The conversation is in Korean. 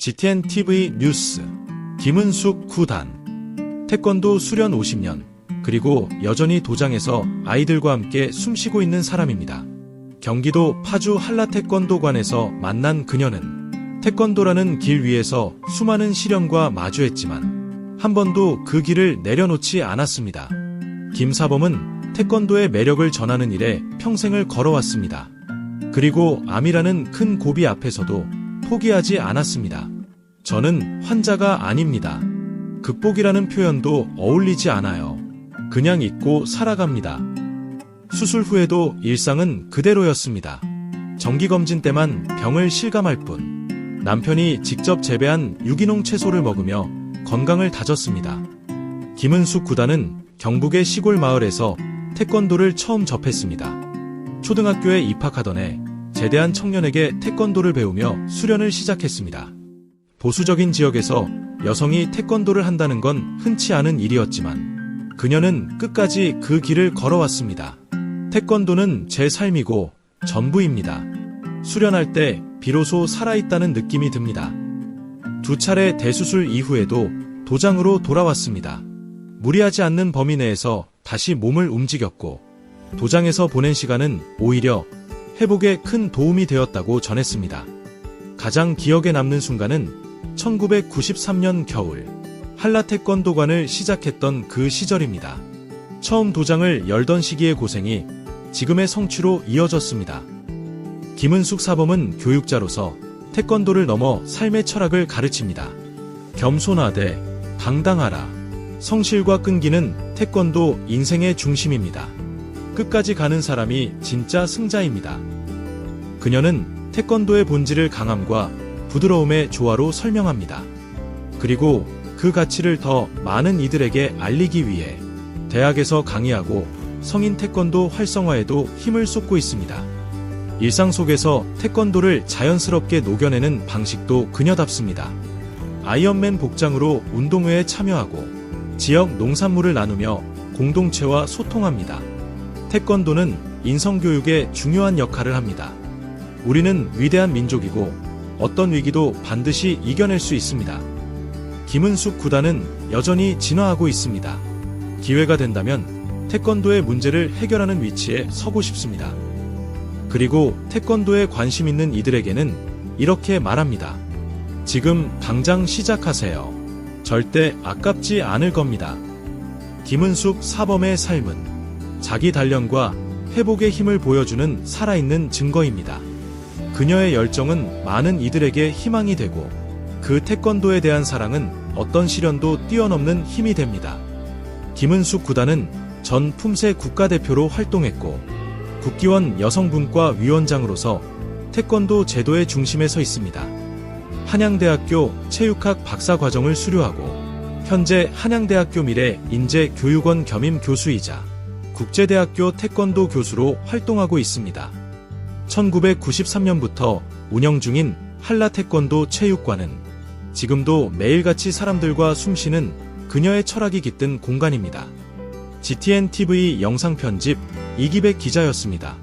GTN TV 뉴스 김은숙 구단 태권도 수련 50년 그리고 여전히 도장에서 아이들과 함께 숨쉬고 있는 사람입니다. 경기도 파주 한라태권도관에서 만난 그녀는 태권도라는 길 위에서 수많은 시련과 마주했지만 한 번도 그 길을 내려놓지 않았습니다. 김사범은 태권도의 매력을 전하는 일에 평생을 걸어왔습니다. 그리고 암이라는 큰 고비 앞에서도 포기하지 않았습니다. 저는 환자가 아닙니다. 극복이라는 표현도 어울리지 않아요. 그냥 잊고 살아갑니다. 수술 후에도 일상은 그대로였습니다. 정기검진 때만 병을 실감할 뿐 남편이 직접 재배한 유기농 채소를 먹으며 건강을 다졌습니다. 김은숙 구단은 경북의 시골 마을에서 태권도를 처음 접했습니다. 초등학교에 입학하던 해 제대한 청년에게 태권도를 배우며 수련을 시작했습니다. 보수적인 지역에서 여성이 태권도를 한다는 건 흔치 않은 일이었지만 그녀는 끝까지 그 길을 걸어왔습니다. 태권도는 제 삶이고 전부입니다. 수련할 때 비로소 살아있다는 느낌이 듭니다. 두 차례 대수술 이후에도 도장으로 돌아왔습니다. 무리하지 않는 범위 내에서 다시 몸을 움직였고 도장에서 보낸 시간은 오히려 회복에 큰 도움이 되었다고 전했습니다. 가장 기억에 남는 순간은 1993년 겨울 한라태권도관을 시작했던 그 시절입니다. 처음 도장을 열던 시기의 고생이 지금의 성취로 이어졌습니다. 김은숙 사범은 교육자로서 태권도를 넘어 삶의 철학을 가르칩니다. 겸손하되 당당하라. 성실과 끈기는 태권도 인생의 중심입니다. 끝까지 가는 사람이 진짜 승자입니다. 그녀는 태권도의 본질을 강함과 부드러움의 조화로 설명합니다. 그리고 그 가치를 더 많은 이들에게 알리기 위해 대학에서 강의하고 성인 태권도 활성화에도 힘을 쏟고 있습니다. 일상 속에서 태권도를 자연스럽게 녹여내는 방식도 그녀답습니다. 아이언맨 복장으로 운동회에 참여하고 지역 농산물을 나누며 공동체와 소통합니다. 태권도는 인성교육에 중요한 역할을 합니다. 우리는 위대한 민족이고 어떤 위기도 반드시 이겨낼 수 있습니다. 김은숙 구단은 여전히 진화하고 있습니다. 기회가 된다면 태권도의 문제를 해결하는 위치에 서고 싶습니다. 그리고 태권도에 관심 있는 이들에게는 이렇게 말합니다. 지금 당장 시작하세요. 절대 아깝지 않을 겁니다. 김은숙 사범의 삶은 자기 단련과 회복의 힘을 보여주는 살아있는 증거입니다. 그녀의 열정은 많은 이들에게 희망이 되고 그 태권도에 대한 사랑은 어떤 시련도 뛰어넘는 힘이 됩니다. 김은숙 구단은 전 품새 국가대표로 활동했고 국기원 여성분과 위원장으로서 태권도 제도의 중심에 서 있습니다. 한양대학교 체육학 박사 과정을 수료하고 현재 한양대학교 미래 인재교육원 겸임 교수이자 국제대학교 태권도 교수로 활동하고 있습니다. 1993년부터 운영 중인 한라 태권도 체육관은 지금도 매일같이 사람들과 숨쉬는 그녀의 철학이 깃든 공간입니다. GTN TV 영상 편집 이기백 기자였습니다.